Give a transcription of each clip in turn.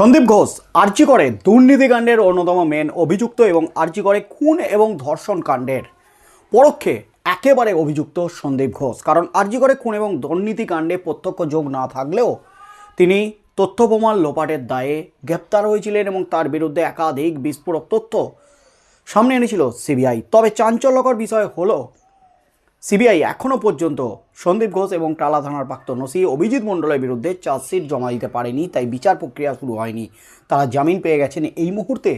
সন্দীপ ঘোষ আর্জি করে দুর্নীতিকাণ্ডের অন্যতম মেন অভিযুক্ত এবং আর্জি করে খুন এবং ধর্ষণ কাণ্ডের পরোক্ষে একেবারে অভিযুক্ত সন্দীপ ঘোষ। কারণ আর্জি করে খুন এবং দুর্নীতিকাণ্ডে প্রত্যক্ষ যোগ না থাকলেও তিনি তথ্য প্রমাণ লোপাটের দায়ে গ্রেপ্তার হয়েছিলেন এবং তার বিরুদ্ধে একাধিক বিস্ফোরক তথ্য সামনে এনেছিল সিবিআই। তবে চাঞ্চল্যকর বিষয় হলো সিবিআই এখনও পর্যন্ত সন্দীপ ঘোষ এবং টালা থানার প্রাক্তন ওসি অভিজিৎ মণ্ডলের বিরুদ্ধে চার্জশিট জমা দিতে পারেনি, তাই বিচার প্রক্রিয়া শুরু হয়নি। তারা জামিন পেয়ে গেছেন এই মুহূর্তে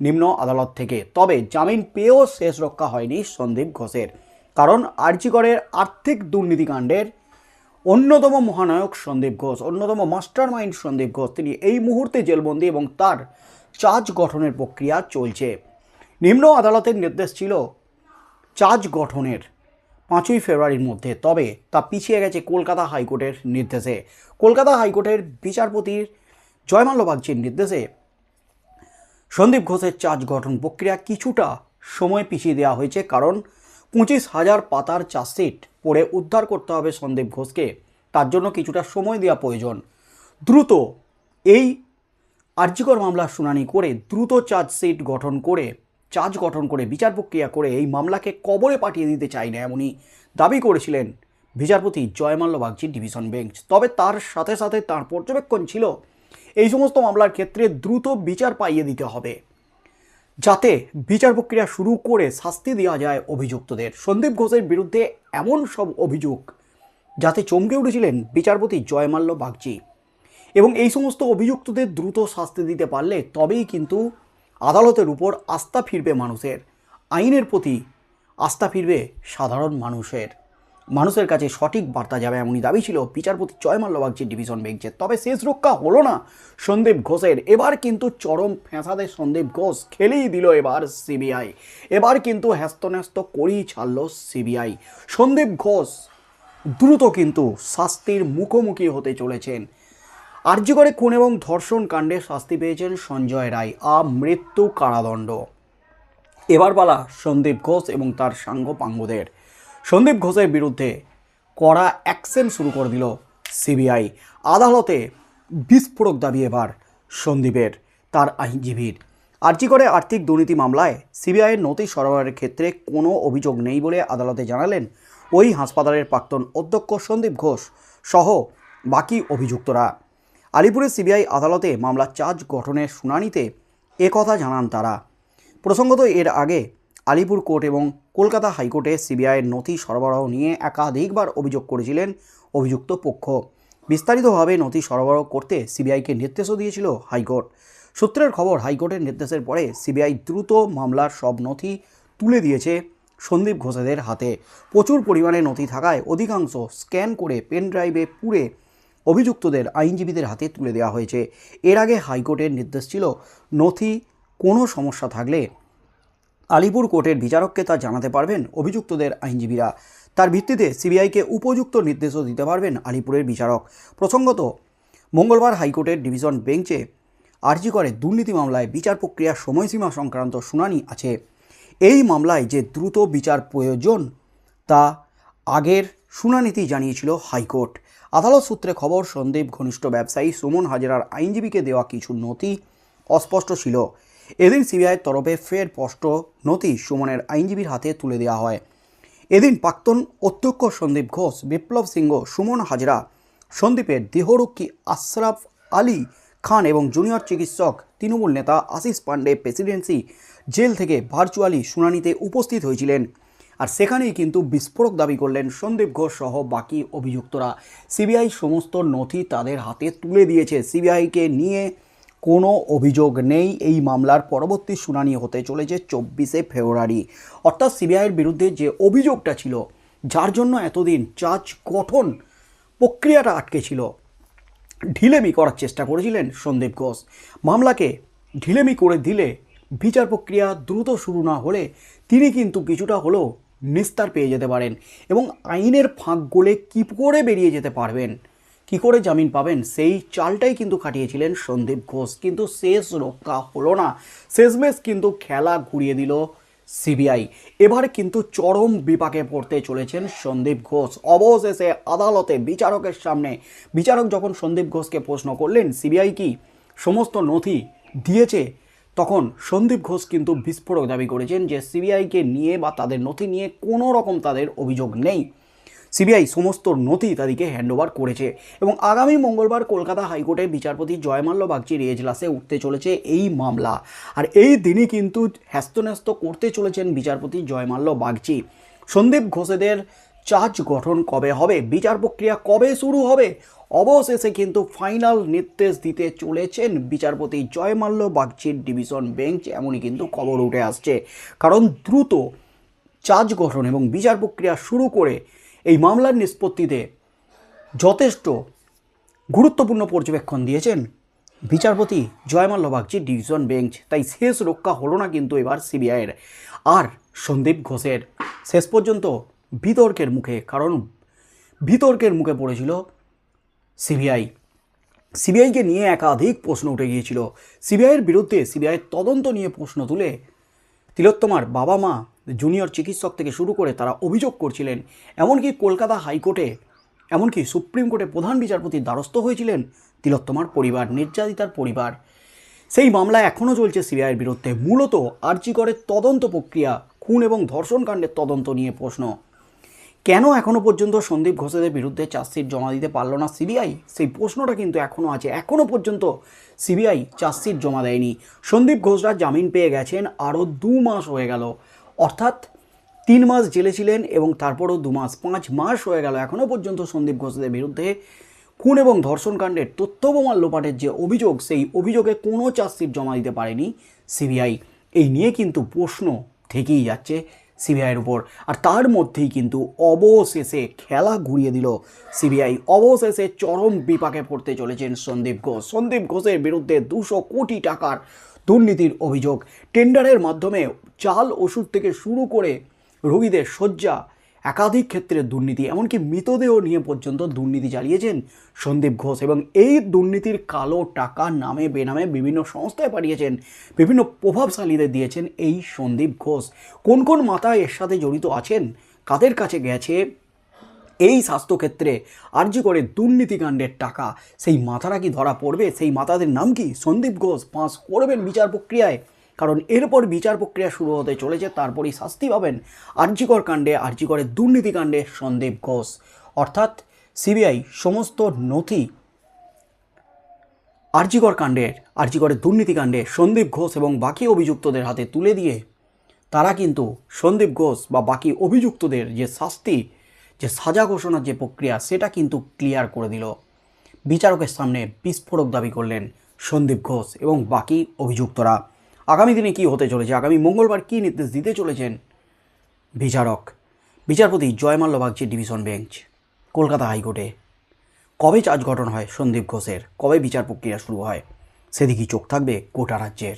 নিম্ন আদালত থেকে। তবে জামিন পেয়েও শেষ রক্ষা হয়নি সন্দীপ ঘোষের। কারণ আর্জিকরের আর্থিক দুর্নীতিকাণ্ডের অন্যতম মহানায়ক সন্দীপ ঘোষ, অন্যতম মাস্টার মাইন্ড সন্দীপ ঘোষ, তিনি এই মুহূর্তে জেলবন্দি এবং তার চার্জ গঠনের প্রক্রিয়া চলছে। নিম্ন আদালতের নির্দেশ ছিল চার্জ গঠনের। পাঁচই ফেব্রুয়ারির মধ্যে, তবে তা পিছিয়ে গেছে কলকাতা হাইকোর্টের নির্দেশে। কলকাতা হাইকোর্টের বিচারপতির জয়মাল্য বাগচির নির্দেশে সন্দীপ ঘোষের চার্জ গঠন প্রক্রিয়া কিছুটা সময় পিছিয়ে দেওয়া হয়েছে, কারণ পঁচিশ হাজার পাতার চার্জশিট পড়ে উদ্ধার করতে হবে সন্দীপ ঘোষকে। তার জন্য কিছুটা সময় দেওয়া প্রয়োজন। দ্রুত এই আর্যিকর মামলার শুনানি করে দ্রুত চার্জশিট গঠন করে চার্জ গঠন করে বিচার প্রক্রিয়া করে এই মামলাকে কবরে পাঠিয়ে দিতে চাই না এমনই দাবি করেছিলেন বিচারপতি জয়মাল্য বাগচির ডিভিশন বেঞ্চ। তবে তার সাথে সাথে তার পর্যবেক্ষণ ছিল, এই সমস্ত মামলার ক্ষেত্রে দ্রুত বিচার পাইয়ে দিতে হবে, যাতে বিচার প্রক্রিয়া শুরু করে শাস্তি দেওয়া যায় অভিযুক্তদের। সন্দীপ ঘোষের বিরুদ্ধে এমন সব অভিযোগ যাতে চমকে উঠেছিলেন বিচারপতি জয়মাল্য বাগচি। এবং এই সমস্ত অভিযুক্তদের দ্রুত শাস্তি দিতে পারলে তবেই কিন্তু আদালতের উপর আস্থা ফিরবে মানুষের। আইনের প্রতি আস্থা ফিরবে সাধারণ মানুষের। মানুষের কাছে সঠিক বার্তা যাবে এমনই দাবি ছিল বিচারপতি জয়মাল্য বাগচির ডিভিশন বেঞ্চের। তবে শেষ রক্ষা হলো না সন্দীপ ঘোষের। এবার কিন্তু চরম ফ্যাঁসাদে সন্দীপ ঘোষ খেলেই দিল এবার সিবিআই। এবার কিন্তু হ্যাস্তন্যস্ত করেই ছাড়ল সিবিআই। সন্দীপ ঘোষ দ্রুত কিন্তু শাস্তির মুখোমুখি হতে চলেছেন। আর্যগড়ে খুন এবং ধর্ষণ কাণ্ডে শাস্তি পেয়েছেন সঞ্জয় রায়, আ মৃত্যু কারাদণ্ড। এবার পালা সন্দীপ ঘোষ এবং তার সাঙ্গ পাঙ্গদের। সন্দীপ ঘোষের বিরুদ্ধে কড়া অ্যাকশন শুরু করে দিল সিবিআই। আদালতে বিস্ফোরক দাবি এবার সন্দীপের, তার আইনজীবীর। আর্জি করে আর্থিক দুর্নীতি মামলায় সিবিআইয়ের নথি সরবরাহের ক্ষেত্রে কোনো অভিযোগ নেই বলে আদালতে জানালেন ওই হাসপাতালের প্রাক্তন অধ্যক্ষ সন্দীপ ঘোষ সহ বাকি অভিযুক্তরা। আলিপুরের সিবিআই আদালতে মামলার চার্জ গঠনের শুনানিতে একথা জানান তারা। প্রসঙ্গত, এর আগে আলিপুর কোর্ট এবং কলকাতা হাইকোর্টে সিবিআইয়ের নথি সরবরাহ নিয়ে একাধিকবার অভিযোগ করেছিলেন অভিযুক্ত পক্ষ। বিস্তারিতভাবে নথি সরবরাহ করতে সিবিআইকে নির্দেশও দিয়েছিল হাইকোর্ট। সূত্রের খবর, হাইকোর্টের নির্দেশের পরে সিবিআই দ্রুত মামলার সব নথি তুলে দিয়েছে সন্দীপ ঘোষেদের হাতে। প্রচুর পরিমাণে নথি থাকায় অধিকাংশ স্ক্যান করে পেন ড্রাইভে পুড়ে অভিযুক্তদের আইনজীবীদের হাতে তুলে দেওয়া হয়েছে। এর আগে হাইকোর্টের নির্দেশ ছিল, নথি, কোনো সমস্যা থাকলে আলিপুর কোর্টের বিচারককে তা জানাতে পারবেন অভিযুক্তদের আইনজীবীরা। তার ভিত্তিতে সিবিআইকে উপযুক্ত নির্দেশও দিতে পারবেন আলিপুরের বিচারক। প্রসঙ্গত, মঙ্গলবার হাইকোর্টের ডিভিশন বেঞ্চে আর্জি করে দুর্নীতি মামলায় বিচার প্রক্রিয়ার সময়সীমা সংক্রান্ত শুনানি আছে। এই মামলায় যে দ্রুত বিচার প্রয়োজন তা আগের শুনানিতেই জানিয়েছিল হাইকোর্ট। আদালত সূত্রে খবর, সন্দীপ ঘনিষ্ঠ ব্যবসায়ী সুমন হাজরার আইনজীবীকে দেওয়া কিছু নথি অস্পষ্ট ছিল। এদিন সিবিআইয়ের তরফে ফের স্পষ্ট নথি সুমনের আইনজীবীর হাতে তুলে দেওয়া হয়। এদিন প্রাক্তন অধ্যক্ষ সন্দীপ ঘোষ, বিপ্লব সিংহ, সুমন হাজরা, সন্দীপের দেহরক্ষী আশরাফ আলী খান এবং জুনিয়র চিকিৎসক তৃণমূল নেতা আশিস পান্ডে প্রেসিডেন্সি জেল থেকে ভার্চুয়ালি শুনানিতে উপস্থিত হয়েছিলেন। আর সেখানেই কিন্তু বিস্ফোরক দাবি করলেন সন্দীপ ঘোষ সহ বাকি অভিযুক্তরা। সিবিআই সমস্ত নথি তাদের হাতে তুলে দিয়েছে। সিবিআইকে নিয়ে কোনো অভিযোগ নেই। এই মামলার পরবর্তী শুনানি হতে চলেছে চব্বিশে ফেব্রুয়ারি। অর্থাৎ সিবিআইয়ের বিরুদ্ধে যে অভিযোগটা ছিল, যার জন্য এতদিন চার্জ গঠন প্রক্রিয়াটা আটকে ছিল, ঢিলেমি করার চেষ্টা করেছিলেন সন্দীপ ঘোষ। মামলাকে ঢিলেমি করে দিলে বিচার প্রক্রিয়া দ্রুত শুরু না হলে তিনি কিন্তু কিছুটা হলেও নিস্তার পেয়ে যেতে পারেন এবং আইনের ফাঁক গলে কী করে বেরিয়ে যেতে পারবেন? কি করে জামিন পাবেন? সেই চালটাই কিন্তু খাটিয়েছিলেন সন্দীপ ঘোষ। কিন্তু শেষ রক্ষা হলো না। শেষমেশ কিন্তু খেলা ঘুরিয়ে দিল সিবিআই। এবার কিন্তু চরম বিপাকে পড়তে চলেছেন সন্দীপ ঘোষ। অবশেষে আদালতে বিচারকের সামনে। বিচারক যখন সন্দীপ ঘোষকে প্রশ্ন করলেন, সিবিআই কি সমস্ত নথি দিয়েছে? তখন সন্দীপ ঘোষ কিন্তু বিস্ফোরক দাবি করেছেন যে সিবিআইকে নিয়ে বা তাদের নথি নিয়ে কোনো রকম তাদের অভিযোগ নেই। সিবিআই সমস্ত নথি তাদেরকে হ্যান্ডওভার করেছে এবং আগামী মঙ্গলবার কলকাতা হাইকোর্টে বিচারপতি জয়মাল্য বাগচির এজলাসে উঠতে চলেছে এই মামলা। আর এই দিনই কিন্তু হ্যাস্তন্যস্ত করতে চলেছেন বিচারপতি জয়মাল্য বাগচি। সন্দীপ ঘোষেদের চার্জ গঠন কবে হবে? বিচার প্রক্রিয়া কবে শুরু হবে? অবশেষে কিন্তু ফাইনাল নির্দেশ দিতে চলেছেন বিচারপতি জয়মাল্য বাগচির ডিভিশন বেঞ্চ। এমনই কিন্তু খবর উঠে আসছে। কারণ দ্রুত চার্জ গঠন এবং বিচার প্রক্রিয়া শুরু করে এই মামলার নিষ্পত্তিতে যথেষ্ট গুরুত্বপূর্ণ পর্যবেক্ষণ দিয়েছেন বিচারপতি জয়মাল্য বাগচি ডিভিশন বেঞ্চ। তাই শেষ রক্ষা হলো না কিন্তু এবার সিবিআইয়ের। আর সন্দীপ ঘোষের। শেষ পর্যন্ত বিতর্কের মুখে, কারণ বিতর্কের মুখে পড়েছিল সিবিআই। সিবিআইকে নিয়ে একাধিক প্রশ্ন উঠে গিয়েছিল। সিবিআইয়ের বিরুদ্ধে সিবিআইয়ের তদন্ত নিয়ে প্রশ্ন তুলে তিলোত্তমার বাবা মা, জুনিয়র চিকিৎসক থেকে শুরু করে তারা অভিযোগ করছিলেন। এমনকি কলকাতা হাইকোর্টে, এমনকি সুপ্রিম কোর্টে প্রধান বিচারপতির দ্বারস্থ হয়েছিলেন তিলোত্তমার পরিবার, নির্যাতিতার পরিবার। সেই মামলা এখনও চলছে সিবিআইয়ের বিরুদ্ধে। মূলত আর্জিকরের তদন্ত প্রক্রিয়া, খুন এবং ধর্ষণকাণ্ডের তদন্ত নিয়ে প্রশ্ন। কেন এখনও পর্যন্ত সন্দীপ ঘোষেদের বিরুদ্ধে চার্জশিট জমা দিতে পারল না সিবিআই? সেই প্রশ্নটা কিন্তু এখনও আছে। এখনও পর্যন্ত সিবিআই চার্জশিট জমা দেয়নি। সন্দীপ ঘোষরা জামিন পেয়ে গেছেন আরও দু মাস হয়ে গেল। অর্থাৎ তিন মাস জেলে ছিলেন এবং তারপরও দু মাস, পাঁচ মাস হয়ে গেল এখনও পর্যন্ত সন্দীপ ঘোষদের বিরুদ্ধে। খুন এবং ধর্ষণকাণ্ডের তথ্য প্রমাণ লোপাটের যে অভিযোগ, সেই অভিযোগে কোনো চার্জশিট জমা দিতে পারেনি সিবিআই। এই নিয়ে কিন্তু প্রশ্ন থেকেই যাচ্ছে। সিবিআইয়ের উপর। আর তার মধ্যেই কিন্তু অবশেষে খেলা ঘুরিয়ে দিল সিবিআই। অবশেষে চরম বিপাকে পড়তে চলেছেন সন্দীপ ঘোষ। সন্দীপ ঘোষের বিরুদ্ধে দুশো কোটি টাকার দুর্নীতির অভিযোগ। টেন্ডারের মাধ্যমে চাল ওষুধ থেকে শুরু করে রোগীদের শয্যা একাধিক ক্ষেত্রে দুর্নীতি, এমনকি মৃতদেহ নিয়ে পর্যন্ত দুর্নীতি চালিয়েছেন সন্দীপ ঘোষ এবং এই দুর্নীতির কালো টাকা নামে বেনামে বিভিন্ন সংস্থায় পাঠিয়েছেন, বিভিন্ন প্রভাবশালীদের দিয়েছেন এই সন্দীপ ঘোষ। কোন কোন মাথা এর সাথে জড়িত আছেন, কাদের কাছে গেছে, এই স্বাস্থ্যক্ষেত্রে আর আর্জি করে দুর্নীতিকাণ্ডের টাকা, সেই মাথারা কি ধরা পড়বে? সেই মাথাদের নাম কি? সন্দীপ ঘোষ পাঁচ করবেন বিচার প্রক্রিয়ায়। কারণ এরপর বিচার প্রক্রিয়া শুরু হতে চলেছে, তারপরই শাস্তি পাবেন আর্জিকর কাণ্ডে, আর্জিকরের দুর্নীতিকাণ্ডে সন্দীপ ঘোষ। অর্থাৎ সিবিআই সমস্ত নথি আর্জিকর কাণ্ডের, আর্জিকরের দুর্নীতিকাণ্ডে সন্দীপ ঘোষ এবং বাকি অভিযুক্তদের হাতে তুলে দিয়ে তারা কিন্তু সন্দীপ ঘোষ বা বাকি অভিযুক্তদের যে শাস্তি, যে সাজা ঘোষণার যে প্রক্রিয়া, সেটা কিন্তু ক্লিয়ার করে দিল। বিচারকের সামনে বিস্ফোরক দাবি করলেন সন্দীপ ঘোষ এবং বাকি অভিযুক্তরা। আগামী দিনে কি হতে চলেছে? আগামী মঙ্গলবার কী নির্দেশ দিতে চলেছেন বিচারক? বিচারপতি জয়মাল্য বাগচির ডিভিশন বেঞ্চ, কলকাতা হাইকোর্টে। কবে চার্জ গঠন হয় সন্দীপ ঘোষের? কবে বিচার প্রক্রিয়া শুরু হয়? সেদিকেই চোখ থাকবে গোটা রাজ্যের।